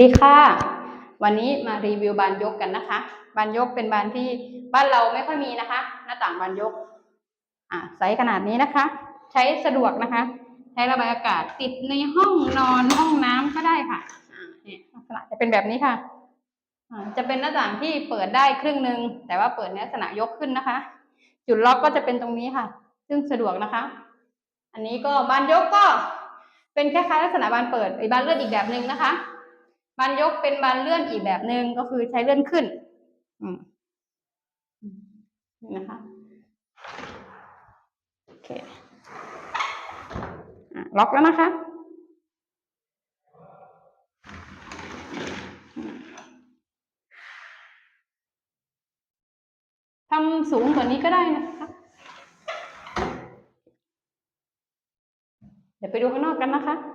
ดีค่ะ วันนี้มารีวิวบานยกกันนะคะ บานยกเป็นบานที่บ้านเราไม่ค่อยมีนะคะ หน้าต่างบานยก อ่าไซส์ขนาดนี้นะคะ ใช้สะดวกนะคะ ใช้ระบายอากาศติดในห้องนอนห้องน้ำก็ได้ค่ะอ่าเนี่ยลักษณะจะเป็นแบบนี้ค่ะอ่าจะเป็นหน้าต่างที่เปิดได้ครึ่งหนึ่งแต่ว่าเปิดในลักษณะยกขึ้นนะคะ จุดล็อกก็จะเป็นตรงนี้ค่ะ ซึ่งสะดวกนะคะ อันนี้ก็บานยกก็ เป็นคล้ายๆลักษณะบานเปิดไอ้บานเลื่อนอีกแบบหนึ่งนะคะ บานยกเป็นบานเลื่อนอีกแบบหนึ่งก็คือใช้เลื่อนขึ้นนะคะโอเคล็อกแล้วนะคะทำสูงกว่านี้ก็ได้นะคะ เดี๋ยวไปดูข้างนอกกันนะคะ